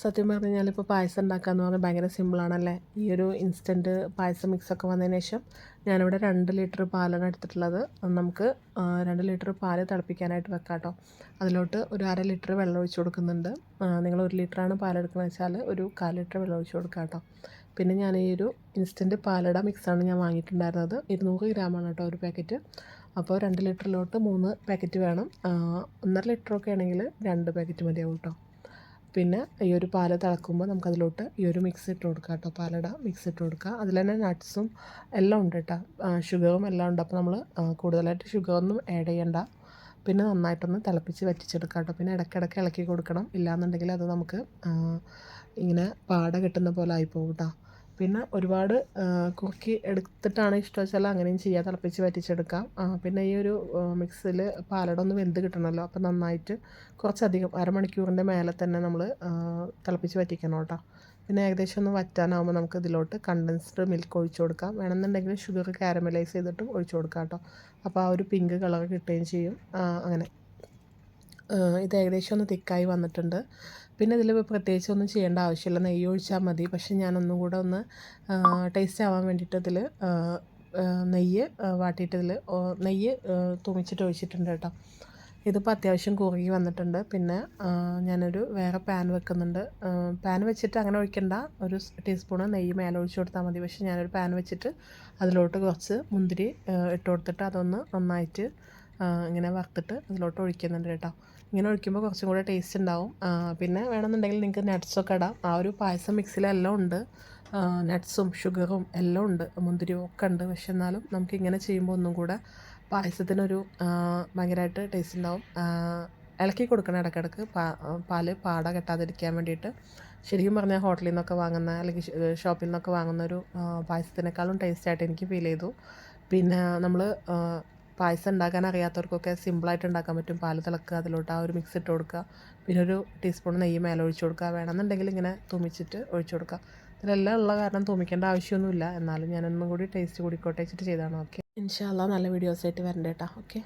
സത്യം പറഞ്ഞു കഴിഞ്ഞാൽ ഇപ്പോൾ പായസം ഉണ്ടാക്കാന്ന് പറഞ്ഞാൽ ഭയങ്കര സിമ്പിളാണല്ലേ ഈ ഒരു ഇൻസ്റ്റന്റ് പായസം മിക്സൊക്കെ വന്നതിന് ശേഷം ഞാനിവിടെ രണ്ട് ലിറ്റർ പാലാണ് എടുത്തിട്ടുള്ളത്. നമുക്ക് രണ്ട് ലിറ്റർ പാൽ തിളപ്പിക്കാനായിട്ട് വെക്കാം കേട്ടോ അതിലോട്ട് ഒരു അര ലിറ്റർ വെള്ളം ഒഴിച്ച് കൊടുക്കുന്നുണ്ട്. നിങ്ങൾ ഒരു ലിറ്ററാണ് പാലെടുക്കുന്നത് വെച്ചാൽ ഒരു കാൽ ലിറ്റർ വെള്ളം ഒഴിച്ച് കൊടുക്കാം കേട്ടോ പിന്നെ ഞാൻ ഈ ഒരു ഇൻസ്റ്റന്റ് പാലട മിക്സാണ് ഞാൻ വാങ്ങിയിട്ടുണ്ടായിരുന്നത്. ഇരുന്നൂറ് ഗ്രാമാണ് കേട്ടോ ഒരു പാക്കറ്റ് അപ്പോൾ രണ്ട് ലിറ്ററിലോട്ട് മൂന്ന് പാക്കറ്റ് വേണം. ഒന്നര ലിറ്ററൊക്കെ ആണെങ്കിൽ രണ്ട് പാക്കറ്റ് മതിയാവും കേട്ടോ പിന്നെ ഈ ഒരു പാൽ തിളക്കുമ്പോൾ നമുക്കതിലോട്ട് ഈ ഒരു മിക്സ് ഇട്ട് കൊടുക്കുക കേട്ടോ. പാലട മിക്സ് ഇട്ട് കൊടുക്കുക അതിൽ തന്നെ നട്ട്സും എല്ലാം ഉണ്ട് കേട്ടോ. ഷുഗറും എല്ലാം ഉണ്ട്. അപ്പോൾ നമ്മൾ കൂടുതലായിട്ട് ഷുഗറൊന്നും ആഡ് ചെയ്യണ്ട. പിന്നെ നന്നായിട്ടൊന്ന് തിളപ്പിച്ച് വറ്റിച്ചെടുക്കുക കേട്ടോ. പിന്നെ ഇടയ്ക്കിടയ്ക്ക് ഇളക്കി കൊടുക്കണം. ഇല്ലാന്നുണ്ടെങ്കിൽ അത് നമുക്ക് ഇങ്ങനെ പാട കെട്ടുന്ന പോലെ ആയിപ്പോകും കേട്ടോ. പിന്നെ ഒരുപാട് കുക്കി എടുത്തിട്ടാണ് ഇഷ്ടം വെച്ചാൽ അങ്ങനെയും ചെയ്യാം. തിളപ്പിച്ച് വറ്റിച്ചെടുക്കാം. പിന്നെ ഈ ഒരു മിക്സിൽ പാലട ഒന്ന് വെന്ത് കിട്ടണമല്ലോ. അപ്പോൾ നന്നായിട്ട് കുറച്ചധികം അരമണിക്കൂറിന്റെ മേലെ തന്നെ നമ്മൾ തിളപ്പിച്ച് വറ്റിക്കണം കേട്ടോ. പിന്നെ ഏകദേശം ഒന്ന് വറ്റാനാകുമ്പോൾ നമുക്ക് ഇതിലോട്ട് കണ്ടൻസ്ഡ് മിൽക്ക് ഒഴിച്ചു കൊടുക്കാം. വേണമെന്നുണ്ടെങ്കിൽ ഷുഗർ കാരമലൈസ് ചെയ്തിട്ട് ഒഴിച്ചു കൊടുക്കാം കേട്ടോ. അപ്പോൾ ആ ഒരു പിങ്ക് കളർ കിട്ടുകയും ചെയ്യും. അങ്ങനെ. ഇത് ഏകദേശം ഒന്ന് തിക്കായി വന്നിട്ടുണ്ട്. പിന്നെ ഇതിൽ പ്രത്യേകിച്ച് ഒന്നും ചെയ്യേണ്ട ആവശ്യമില്ല. നെയ്യ് ഒഴിച്ചാൽ മതി. പക്ഷെ ഞാനൊന്നും കൂടെ ഒന്ന് ടേസ്റ്റ് ആവാൻ വേണ്ടിയിട്ട് ഇതിൽ നെയ്യ് വാട്ടിയിട്ട് ഇതിൽ നെയ്യ് തുമിച്ചിട്ട് ഒഴിച്ചിട്ടുണ്ട് കേട്ടോ. ഇതിപ്പോൾ അത്യാവശ്യം കുറുകി വന്നിട്ടുണ്ട്. പിന്നെ ഞാനൊരു വേറെ പാൻ വെക്കുന്നുണ്ട്. പാൻ വെച്ചിട്ട് അങ്ങനെ ഒഴിക്കണ്ട. ഒരു ടീസ്പൂൺ നെയ്യ് മേലെ ഒഴിച്ചു കൊടുത്താൽ മതി. പക്ഷേ ഞാനൊരു പാൻ വെച്ചിട്ട് അതിലോട്ട് കുറച്ച് മുന്തിരി ഇട്ട് കൊടുത്തിട്ട് അതൊന്ന് നന്നായിട്ട് ഇങ്ങനെ വറുത്തിട്ട് അതിലോട്ട് ഒഴിക്കുന്നുണ്ട് കേട്ടോ. ഇങ്ങനെ ഒഴിക്കുമ്പോൾ കുറച്ചും കൂടെ ടേസ്റ്റ് ഉണ്ടാവും. പിന്നെ വേണമെന്നുണ്ടെങ്കിൽ നിങ്ങൾക്ക് നട്ട്സൊക്കെ ഇടാം. ആ ഒരു പായസം മിക്സിലെല്ലാം ഉണ്ട്. നട്ട്സും ഷുഗറും എല്ലാം ഉണ്ട്. മുന്തിരിയും ഒക്കെ ഉണ്ട്. പക്ഷെ എന്നാലും നമുക്ക് ഇങ്ങനെ ചെയ്യുമ്പോൾ ഒന്നും കൂടെ പായസത്തിനൊരു ഭയങ്കരമായിട്ട് ടേസ്റ്റ് ഉണ്ടാവും. ഇളക്കി കൊടുക്കണം ഇടയ്ക്കിടയ്ക്ക്. പാ പാൽ പാട കെട്ടാതിരിക്കാൻ വേണ്ടിയിട്ട്. ശരിക്കും പറഞ്ഞാൽ ഹോട്ടലിൽ നിന്നൊക്കെ വാങ്ങുന്ന അല്ലെങ്കിൽ ഷോപ്പിൽ നിന്നൊക്കെ വാങ്ങുന്ന ഒരു പായസത്തിനേക്കാളും ടേസ്റ്റായിട്ട് എനിക്ക് ഫീൽ ചെയ്തു. പിന്നെ നമ്മൾ പായസം ഉണ്ടാക്കാൻ അറിയാത്തവർക്കൊക്കെ സിമ്പിളായിട്ട് ഉണ്ടാക്കാൻ പറ്റും. പാൽ തിളക്കുക അതിലോട്ട് ആ ഒരു മിക്സ് ഇട്ട് കൊടുക്കുക. പിന്നെ ഒരു ടീസ്പൂൺ നെയ്യ് മേലെ ഒഴിച്ചു കൊടുക്കുക. വേണമെന്നുണ്ടെങ്കിൽ ഇങ്ങനെ തുമിച്ചിട്ട് ഒഴിച്ചു കൊടുക്കുക. ഇതിലെല്ലാം ഉള്ള കാരണം തുമിക്കേണ്ട ആവശ്യമൊന്നുമില്ല. എന്നാലും ഞാനൊന്നും കൂടി ടേസ്റ്റ് കൂടിക്കോട്ടെ വെച്ചിട്ട് ചെയ്താണ് ഓക്കെ ഇൻഷാല്ല നല്ല വീഡിയോസായിട്ട് വരണ്ടേട്ടാ. ഓക്കെ